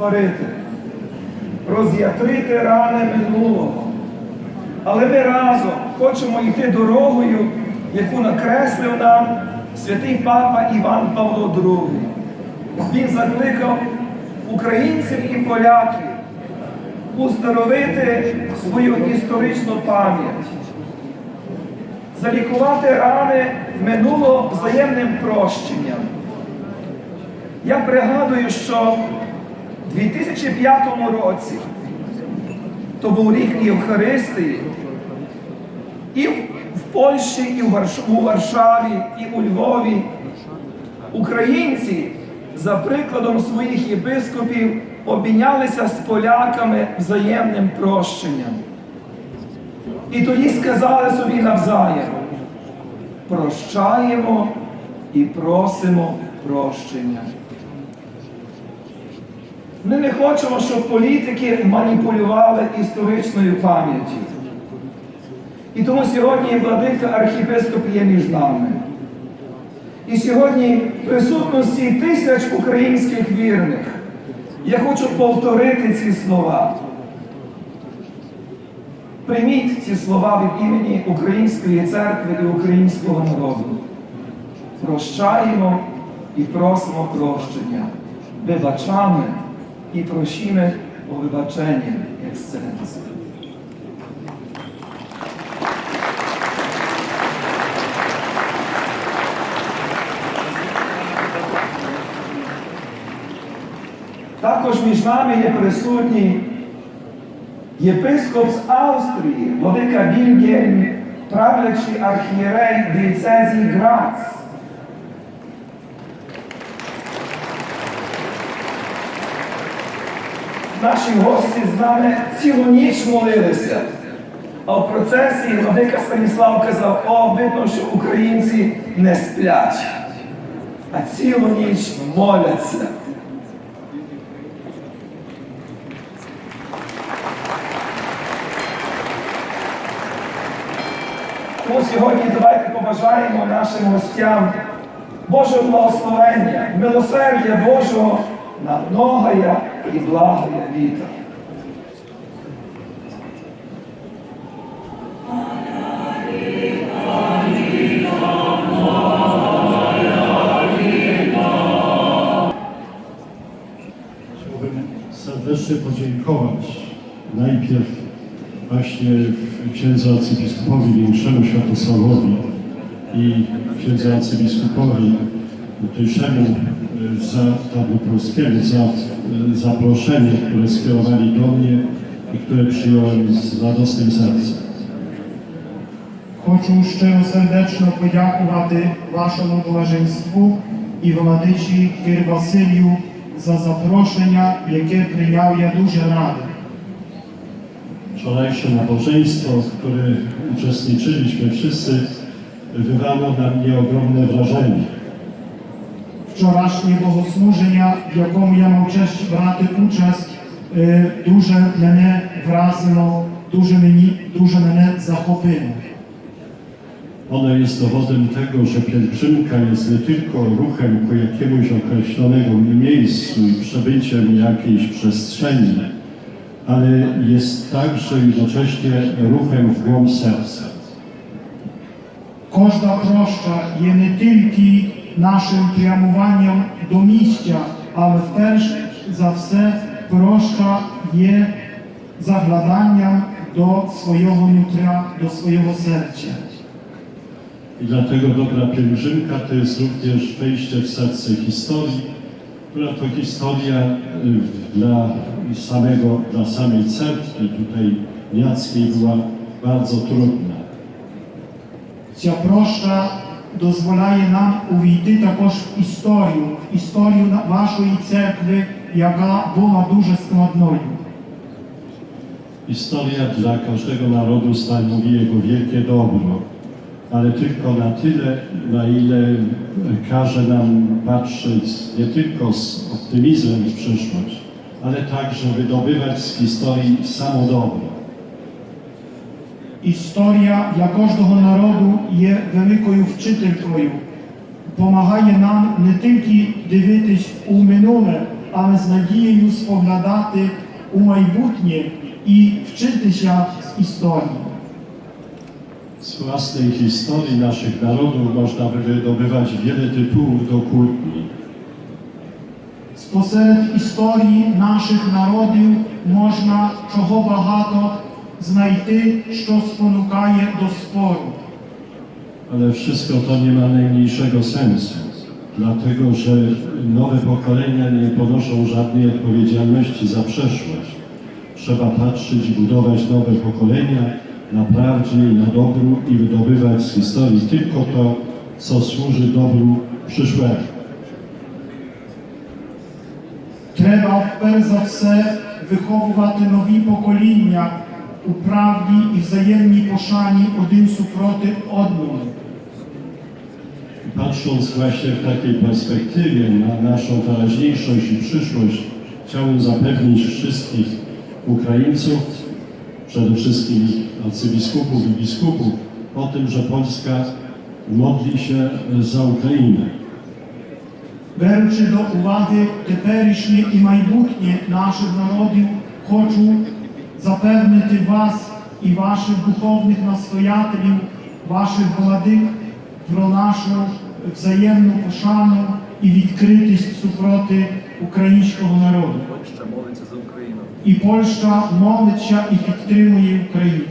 створити, роз'ятрити рани минулого. Але ми разом хочемо йти дорогою, яку накреслив нам святий папа Іван Павло II. Він закликав українців і поляків уздоровити свою історичну пам'ять, залікувати рани минулого взаємним прощенням. Я пригадую, що 2005 році то був рік Євхаристії, і в Польщі, і у Варшаві, і у Львові українці за прикладом своїх єпископів обмінялися з поляками взаємним прощенням. І тоді сказали собі навзаєм, прощаємо і просимо прощення. Ми не хочемо, щоб політики маніпулювали історичною пам'яттю. І тому сьогодні владика архіпископ є між нами. І сьогодні в присутності тисяч українських вірних я хочу повторити ці слова. Прийміть ці слова від імені Української церкви і українського народу. Прощаємо і просимо прощення. Вибачamy i prosimy o wybaczenie, ekscelencjo. Також між нами є присутній єпископ з Австрії, владика Вільгельм, правлячий архієрей диецезії Грац. Наші гості з нами цілу ніч молилися. А в процесі владика Станіслав казав, о, видно, що українці не сплять, а цілу ніч моляться. Тому сьогодні давайте побажаємо нашим гостям Божого благословення, милосердя Божого на многое إفضاح لأبيك serdecznie podziękować najpierw właśnie księdzu arcybiskupowi większemu Światosławowi i księdzu arcybiskupowi tutejszemu e, za Tarnopolskiemu za zaproszenie, które skierowali do mnie i które przyjąłem z radosnym sercem. Хочу щиро сердечно подякувати вашому блаженству і владичі Кир Василію за запрошення, яке прийняв я дуже радий. Wczorajsze nabożeństwo, w którym uczestniczyliśmy wszyscy, wywarło na mnie ogromne wrażenie. Вчорашнє богослуження, в якому я мав честь брати участь, е, дуже мене вразило, дуже мені, дуже мене захопило. Ono jest dowodem tego, że pielgrzymka jest nie tylko ruchem ku jakiemuś określonemu miejscu i przebyciem jakiejś przestrzeni, ale jest także jednocześnie ruchem w głąb serca. Кожна проща є не тільки нашим прямуванням до місця, але теж за все проща є загляданням до свого нутра, до свого серця. I dlatego dobra pielgrzymka to jest również wejście w serce historii, która to historia y, dla samego, dla samej cerkwi tutaj niackiej była bardzo trudna. Ця проща дозволяє нам увійти також в історію, в історію на- вашої церкви, яка була дуже складною. Historia dla każdego narodu stanowi jego wielkie dobro, ale tylko na tyle, na ile każe nam patrzeć nie tylko z optymizmem w przyszłość, ale także wydobywać z historii samo dobro. Історія для кожного народу є великою вчителькою, допомагає нам не тільки дивитись у минуле, але з надією споглядати у майбутнє і вчитися з історії. Z własnej historii naszych narodów można by wydobywać wiele tytułów do kłótni. Спосеред історії наших народів можна чого багато знайти, що спонукає до спору. Ale wszystko to nie ma najmniejszego sensu, dlatego że nowe pokolenia nie ponoszą żadnej odpowiedzialności za przeszłość. Trzeba patrzeć i budować nowe pokolenia na prawdzie i na dobru i wydobywać z historii tylko to, co służy dobru przyszłego. Треба перш за все виховувати нові покоління у правді і взаємній пошані один супроти одного. Patrząc właśnie w takiej perspektywie na naszą teraźniejszość i przyszłość, chciałbym zapewnić wszystkich Ukraińców, przede wszystkim ich arcybiskupów i biskupów, o tym, że Polska modli się za Ukrainę. Беручи до уваги теперішнє і майбутнє наших народів, хочу запевнити вас і ваших духовних настоятелів, ваших владик про нашу взаємну пошану і відкритість супроти українського народу. Польща молиться за Україну. І Польща молиться і підтримує Україну.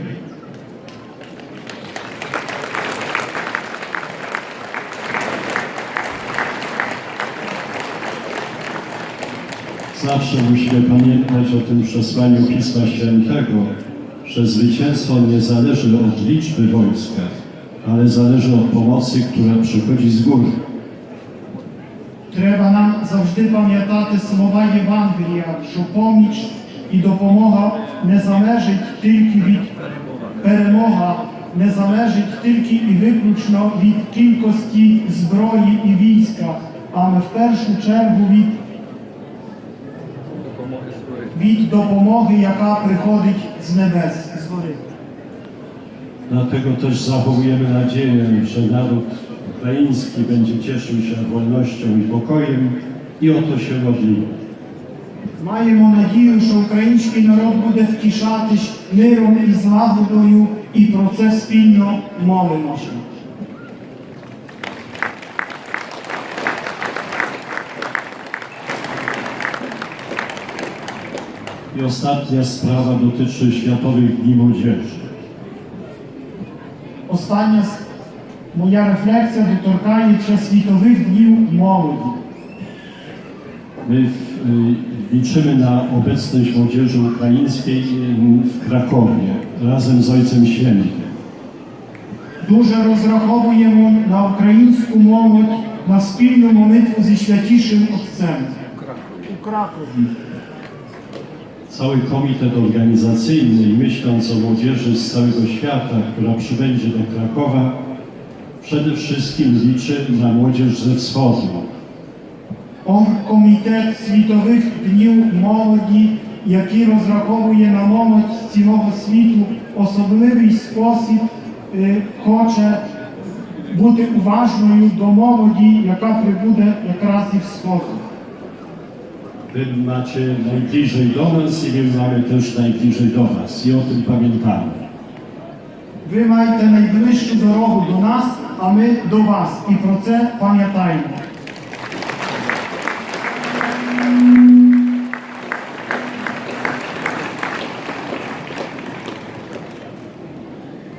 Zawsze musimy pamiętać o tym przesłaniu Pisma Świętego, że zwycięstwo nie zależy od liczby wojska, ale zależy od pomocy, która przychodzi z góry. Треба нам завжди пам'ятати слова Євангелія, що поміч і допомога не залежить тільки від перемога, не залежить тільки і виключно від кількості зброї і війська, але в першу чергу від, Допомоги зброї. від допомоги, яка приходить з небес, з гори. Dlatego też zachowujemy nadzieję, że naród ukraiński będzie cieszył się wolnością i pokojem i o to się modlimy. Маємо надію, що український народ буде втішатись миром і злагодою, і про це спільно молимося. I ostatnia sprawa dotyczy Światowych Dni Młodzieży. Остання с- моя рефлексія доторкається світових днів молоді. My w, y, liczymy na obecność młodzieży ukraińskiej y, w Krakowie razem z Ojcem Świętym. Дуже розраховуємо на українську молодь на спільну молитву зі святішим Отцем у Кракові. Cały komitet organizacyjny, myśląc o młodzieży z całego świata, która przybędzie do Krakowa, przede wszystkim liczy na młodzież ze wschodu. Оргкомітет світових днів молоді, який розраховує на молодь з цілого світу, особливий спосіб е, хоче бути уважною до молоді, яка прибуде якраз із сходу. Wy macie najbliżej do nas i my mamy też najbliżej do Was i o tym pamiętamy. Wy macie najbliższą drogę do nas, a my do Was i pro це pamiętajmy.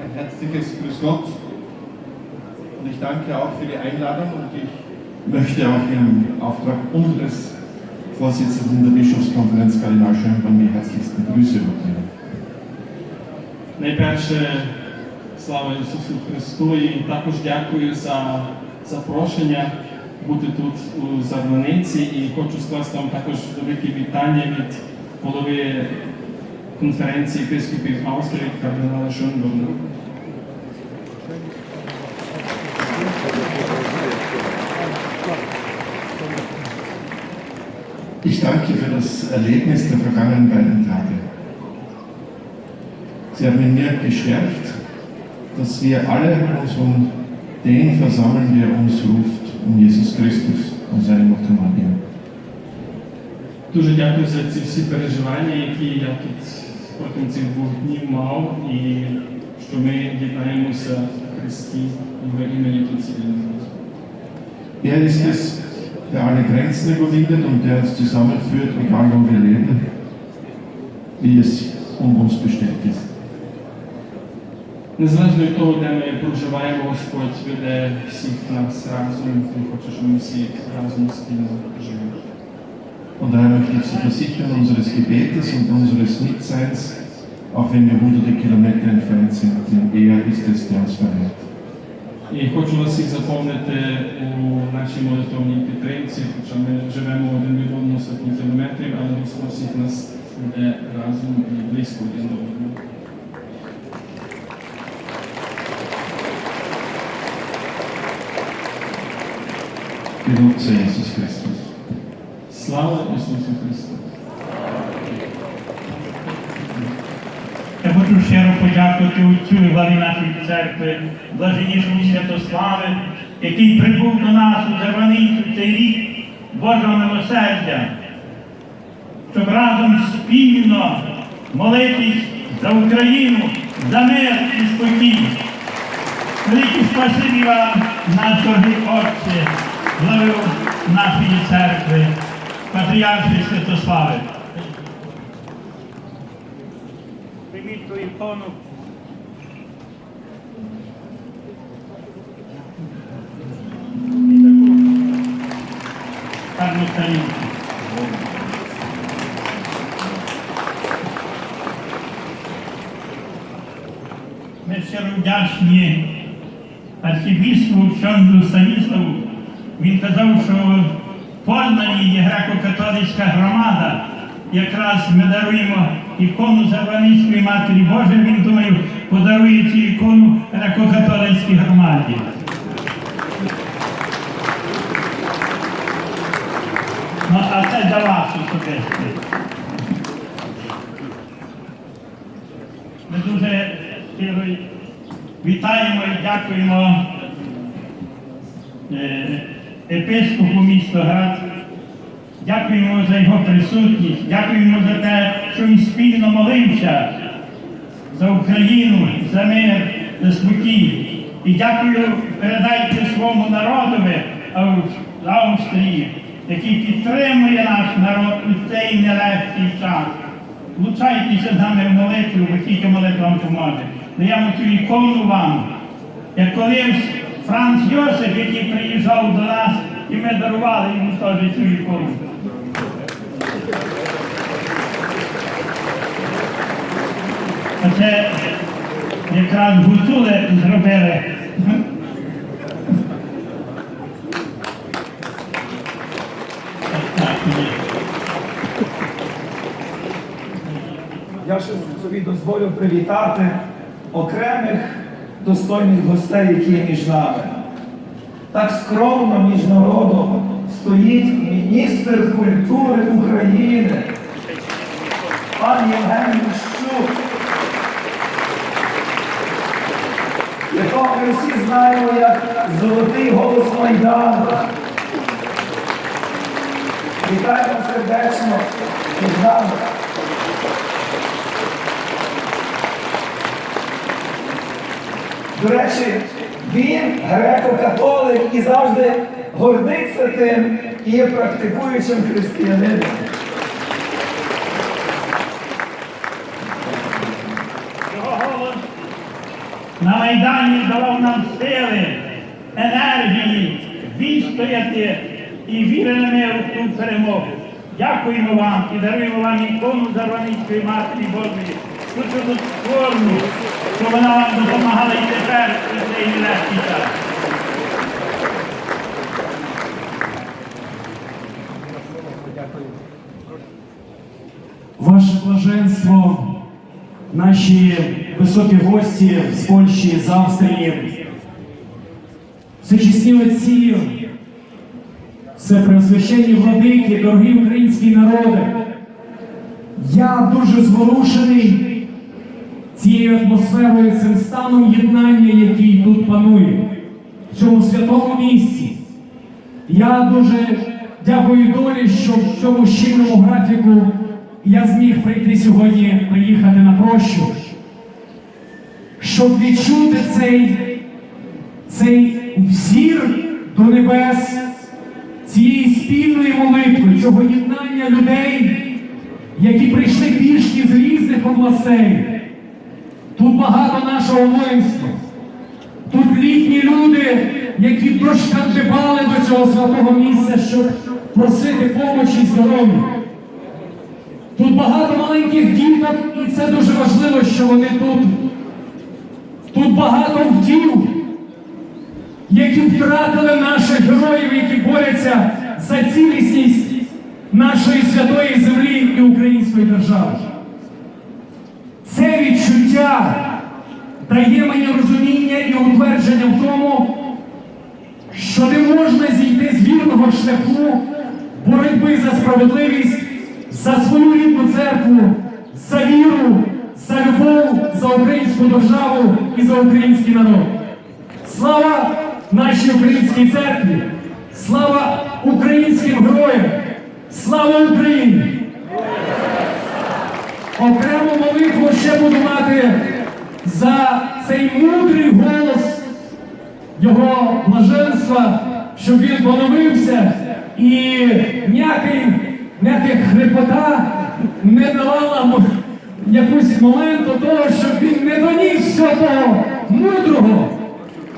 Ein herzliches Grüß Gott und ich danke auch für die Einladung und ich möchte auch im Auftrag unseres Vorsitzenden der Bischofskonferenz, Kardinal Schönborn, die herzlichsten Grüße überbringen. Найперше, слава Ісусу Христу і також дякую за запрошення бути тут у Зарваниці і хочу скласти вам також велике вітання від голови конференції єпископів Австрії кардинала Шонборна. Ich danke für das Erlebnis der vergangenen beiden Tage. Sie haben in mir gestärkt, dass wir alle uns um den versammeln, der uns ruft, um Jesus Christus und seine Mutter Maria. Дуже дякую за ці всі переживання, які я тут протягом цих двох днів мав, і що ми єднаємося в Христі і в імені тут цілого. Er ist es, der alle Grenzen überwindet und der uns zusammenführt, egal wo wir leben, wie es um uns bestellt ist. Незалежно від того, де ми проживаємо, Господь веде всіх нас разом, Він хоче, щоб ми всі разом спільно живемо. Und daher möchte ich Sie versichern unseres Gebetes und unseres Mitseins, auch wenn wir hunderte Kilometer entfernt sind, denn er ist es, der uns vereint. І хочу вас всіх заповнити у нашій молитовній підтримці, хоча ми живемо один від одного сотні кілометрів, але Господь всіх нас веде разом і близько один до одного. Sei Jesus Слава Ісусу Христу! Хочу щиро подякувати отцю і главі нашої церкви, блаженнішому Святославі, який прибув до нас у Зарваницю цей рік Божого милосердя, щоб разом спільно молитись за Україну, за мир і спокій. Велике спасибі вам, наш дорогий Отче, главу нашої церкви, патріархи Святослави. Ту ікону. І таку гарну сторінку. Ми щиро вдячні архібіскупу Чонду Станіславу. Він казав, що Познані є греко-католицька громада. Якраз ми даруємо ікону Зарваницької Матері Божої, він думаю, подарує цю ікону греко-католицькій громаді. Ну, а це для вас особисто. Ми дуже щиро вітаємо і дякуємо е, епископу міста Град. Дякуємо за його присутність, дякуємо за те, що він спільно молився за Україну, за мир, за спокій. І дякую, передайте своєму народові Австрії, який підтримує наш народ у цей нелегкий час. Влучайтеся з нами в молитву, бо тільки молитва вам поможе. Даємо цю ікону вам. Як колись Франц Йосип, який приїжджав до нас, і ми дарували йому теж цю ікону. Оце якраз гуцули зробили. Я ще собі дозволю привітати окремих достойних гостей, які є між нами. Так скромно між народом стоїть міністр культури України, пан Євген ми всі знаємо як золотий голос Майдану. Вітаємо сердечно між нами. До речі, він греко-католик і завжди гордиться тим і є практикуючим християнином. На Майдані давав нам сили, енергії, відстояти і віримо в ту перемогу. Дякуємо вам і даруємо вам ікону Зарваницької Матері Божої, ту чудотворну, що вона вам допомагала і тепер у цей нелегкий час. Ваше блаженство, наші високі гості з Польщі, з Австрії, всечесні отці, всепреосвященні владики, дорогі українські народи. Я дуже зворушений цією атмосферою, цим станом єднання, який тут панує в цьому святому місці. Я дуже дякую долі, що в цьому щільному графіку я зміг прийти сьогодні, приїхати на прощу, щоб відчути цей, цей взір до небес, цієї спільної молитви, цього єднання людей, які прийшли пішки з різних областей. Тут багато нашого воїнства. Тут літні люди, які дошкандибали до цього святого місця, щоб просити помочі і здоров'я. Тут багато маленьких діток, і це дуже важливо, що вони тут. Тут багато вдів, які втратили наших героїв, які борються за цілісність нашої святої землі і української держави. Це відчуття дає мені розуміння і утвердження в тому, що не можна зійти з вірного шляху боротьби за справедливість, за свою рідну церкву, за віру, за любов, за українську державу і за український народ. Слава нашій українській церкві! Слава українським героям! Слава Україні! Окрему молитву ще буду мати за цей мудрий голос його блаженства, щоб він поновився і ніякий, ніяких хрипота не давала м- якусь моменту того, щоб він не доніс всього того мудрого,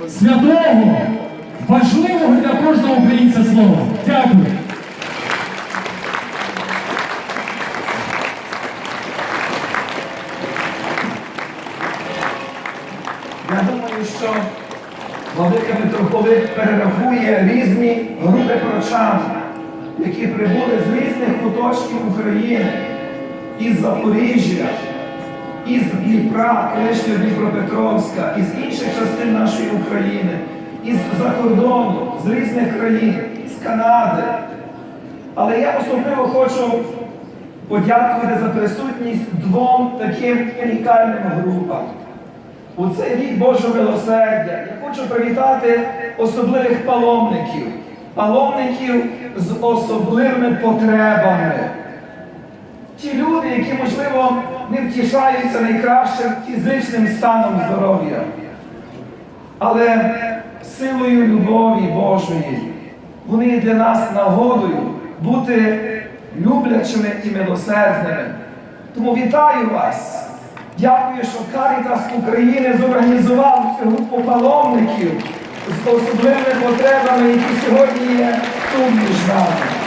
святого, важливого для кожного українця слова. Дякую. Я думаю, що Владика митрополит перерахує різні групи прочан, які прибули з різних куточків України, із Запоріжжя, із Дніпра, колишнього Дніпропетровська, із інших частин нашої України, із за кордону, з різних країн, з Канади. Але я особливо хочу подякувати за присутність двом таким унікальним групам. У цей рік Божого милосердя я хочу привітати особливих паломників, паломників з особливими потребами. Ті люди, які, можливо, не втішаються найкращим фізичним станом здоров'я, але силою любові Божої вони є для нас нагодою бути люблячими і милосердними. Тому вітаю вас! Дякую, що Карітас України зорганізував цю групу паломників з особливими потребами, які сьогодні є тут між нами.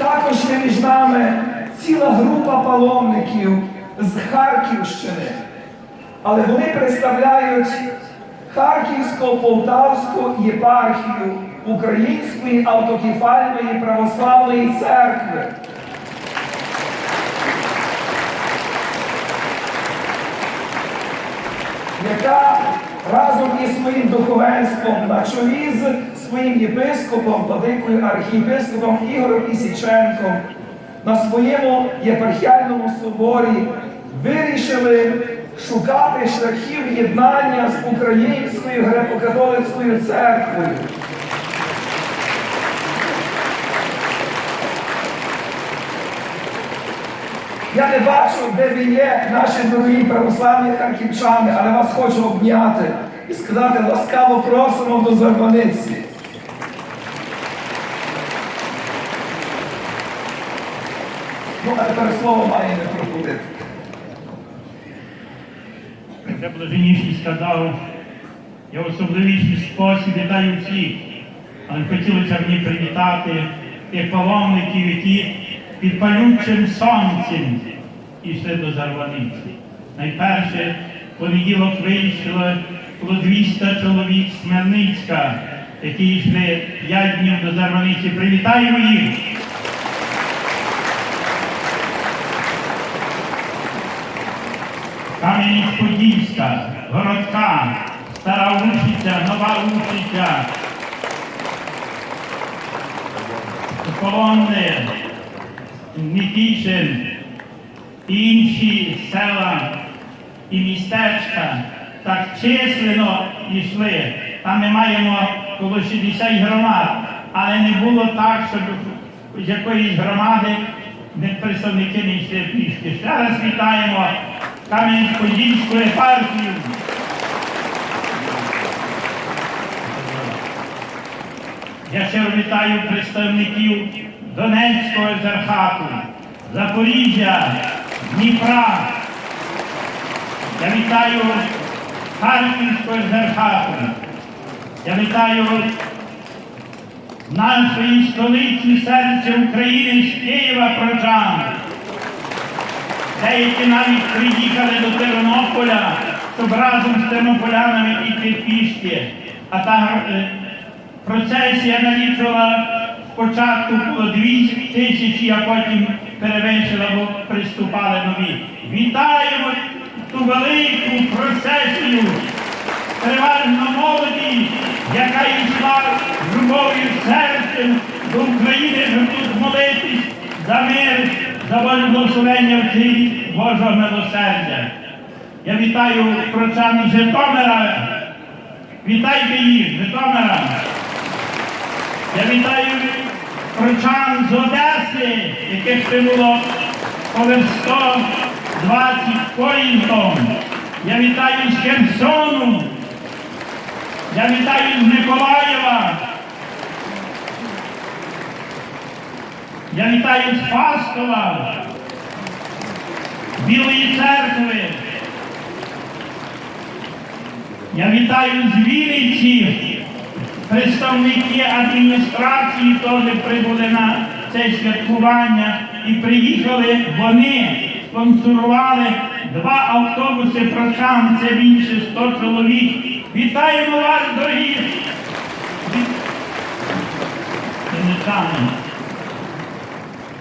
Також є між нами ціла група паломників з Харківщини, але вони представляють Харківсько-Полтавську єпархію Української автокефальної православної церкви. яка разом із своїм духовенством на чолі з своїм єпископом, владикою архієпископом Ігорем Ісіченком на своєму єпархіальному соборі вирішили шукати шляхів єднання з Українською греко-католицькою церквою. Я не бачу, де ви є, наші дорогі православні харківчани, але вас хочу обняти і сказати ласкаво просимо до Зарваниці. Ну, слово має митрополит. Це блаженніший сказав, я особливіший спосіб вітаю всіх, але хотілося мені привітати тих паломників, які під палючим сонцем йшли до Зарваниці. Найперше понеділок вийшло було 200 чоловік з Хмельницька, які йшли 5 днів до Зарваниці. Привітаємо їх! Кам'янець-Подільська, Городка, Стара Учиця, Нова Учиця, Колонни, Нікішин, і інші села і містечка так численно йшли. Там ми маємо коло 60 громад, але не було так, щоб з якоїсь громади представники не йшли пішки. Ще раз вітаємо Кам'янець-Подільську епархію. Я ще вітаю представників Донецького езерхату, Запоріжжя, Дніпра. Я вітаю Харківського езерхату. Я вітаю нашої столиці серця України з Києва прочан. Деякі навіть приїхали до Тернополя, щоб разом з тернополянами йти пішки. А та е, процесія налічувала спочатку дві тисячі, а потім перевищила, бо приступали нові. Вітаємо ту велику процесію, переважно молоді, яка йшла з любов'ю серцем до України, щоб тут молитись за мир, за Боже благословення в цій Божого милосердя. Я вітаю прочан Житомира. Вітайте їх, Житомира. Я вітаю прочан з Одеси, яких ще було понад 120 поїздом. Я вітаю з Херсону. Я вітаю з Миколаєва. Я вітаю з Фастова, Білої церкви. Я вітаю з Вінниці. Представники адміністрації теж прибули на це святкування і приїхали вони, спонсорували два автобуси прочан, це більше 100 чоловік. Вітаємо вас, дорогі! Вінничани.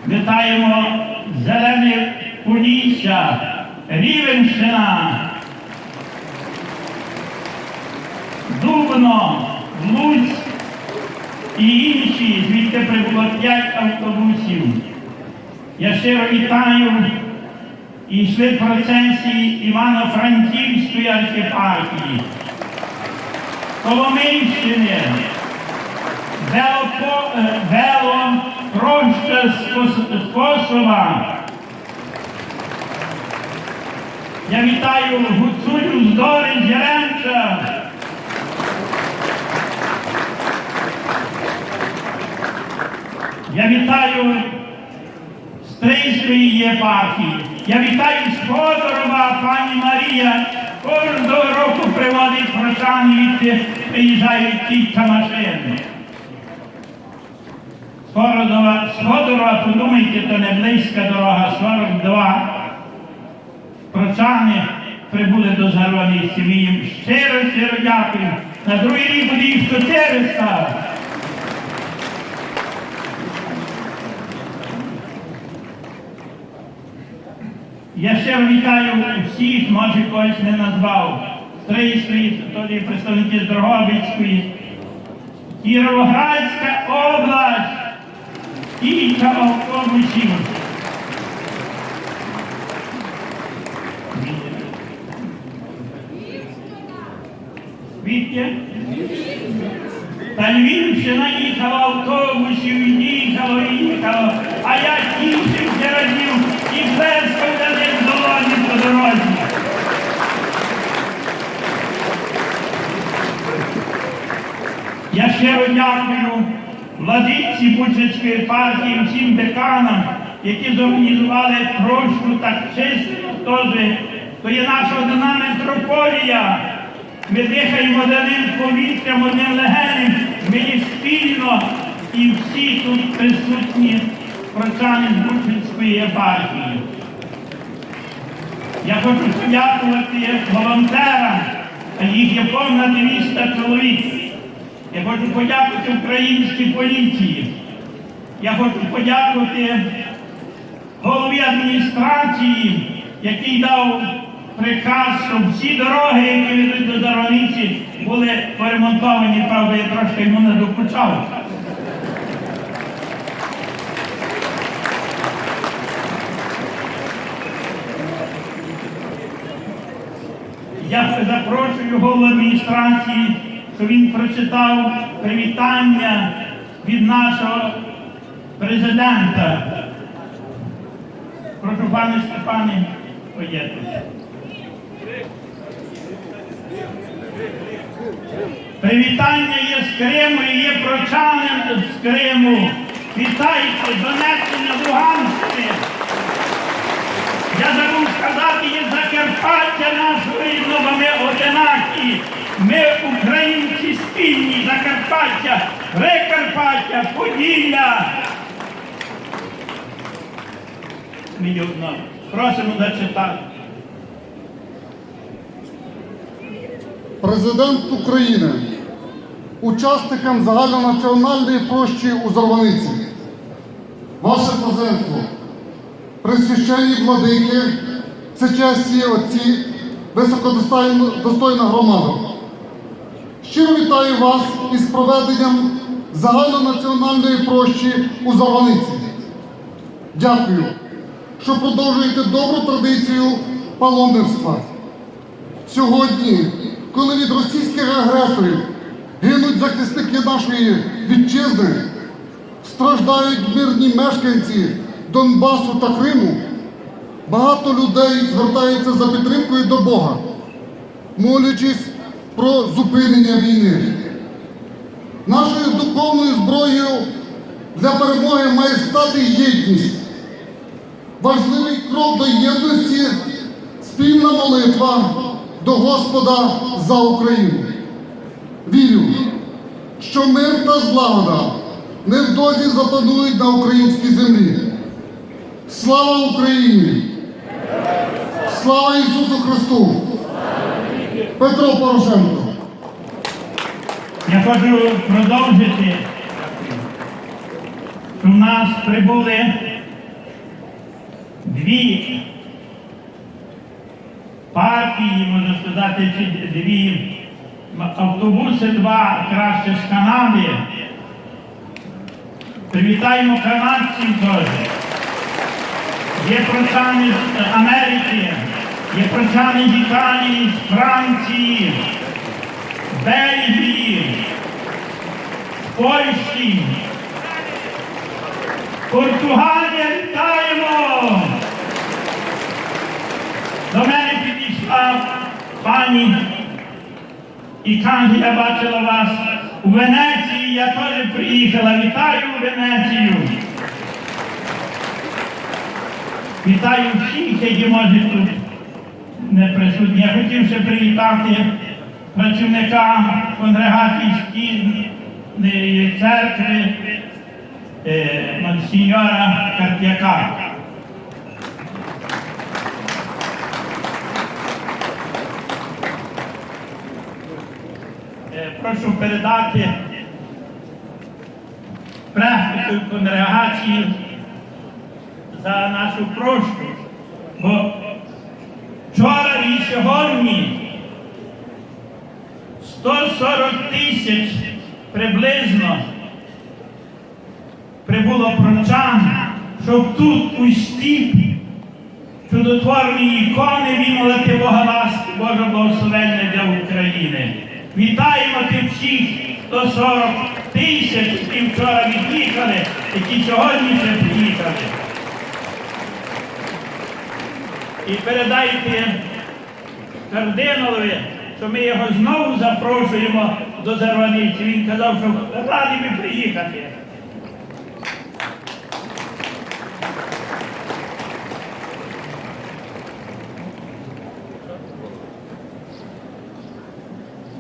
Вітаємо Зелене Полісся, Рівенщина. Дубно, Луць і інші, звідти прибуло 5 автобусів. Я щиро вітаю і йшли процесії Івано-Франківської архіпархії, Коломийщини, Вело, е, Проща з Косова. Я вітаю Гуцулю з Дори з. Я вітаю Стрийської єпархії. Я вітаю з Ходорова, пані Марія. Кожного року приводить прочан, відти приїжджають кілька машин. З Ходорова, з Ходорова, подумайте, то не близька дорога, 42. Прочани прибули до Зарваниці. Ми їм щиро, щиро дякую. На другий рік буде їх 400. Я ще вітаю всіх, може когось не назвав. Стрийської, тоді представники з Дрогобицької, Кіровоградська область, кілька автобусів. Вітя? Та Львівщина їхала автобусів, і їхало, і їхало, а я тішився разів і плескав за них долоні по дорозі. Я щиро дякую владиці Бучацької партії, всім деканам, які зорганізували прощу так чисто теж. То є наша одна митрополія. Ми дихаємо одним повітрям, одним легенем. Ми спільно і всі тут присутні прочани з Бучинської єпархії. Я хочу подякувати волонтерам, їх є повна 200 чоловік. Я хочу подякувати українській поліції. Я хочу подякувати голові адміністрації, який дав приказ, щоб всі дороги, які ведуть до Дарваниці, були поремонтовані. Правда, я трошки йому не докучав. Я запрошую голову адміністрації що він прочитав привітання від нашого президента. Прошу пане Степане, поєднуйте. Привітання є з Криму і є прочанин з Криму. Вітайте Донеччина, Луганщини. Я забув сказати, є Закарпаття нашого рідного, ми одинакі. Ми українці спільні, Закарпаття, Прикарпаття, Поділля. Ми одно. Просимо зачитати. Президент України, учасникам загальнонаціональної площі у Зарваниці. Ваше президентство, присвящені владики, всечесті отці, високодостойна громада. Щиро вітаю вас із проведенням загальнонаціональної площі у Зарваниці. Дякую, що продовжуєте добру традицію паломництва. Сьогодні, коли від російських агресорів гинуть захисники нашої вітчизни, страждають мирні мешканці Донбасу та Криму, багато людей звертаються за підтримкою до Бога, молячись про зупинення війни. Нашою духовною зброєю для перемоги має стати єдність. Важливий крок до єдності спільна молитва до Господа за Україну. Вірю, що мир та злагода невдовзі запанують на українській землі. Слава Україні! Слава Ісусу Христу! Петро Порошенко! Я хочу продовжити, що в нас прибули дві партії, можна сказати, чи дві автобуси, два краще з Канади. Привітаємо канадців теж. Є з Америки, є прочани з Італії, з Франції, Бельгії, Польщі, Португалія, вітаємо! До мене підійшла пані і каже, я бачила вас у Венеції, я теж приїхала. Вітаю Венецію. Вітаю всіх, які можуть тут не присутні. Я хотів ще привітати працівника конгрегації церкви е, монсеньора Картяка. Е, Прошу передати пресвіту конгрегації за нашу прощу, бо вчора і сьогодні 140 тисяч приблизно прибуло прочан, щоб тут у стіпі чудотворні ікони вимолити Бога ласки, Боже благословення для України. Вітаємо тих всіх 140 тисяч, які вчора від'їхали, які сьогодні ще приїхали. І передайте кардиналові, що ми його знову запрошуємо до Зарваниці. Він казав, що радий би приїхати.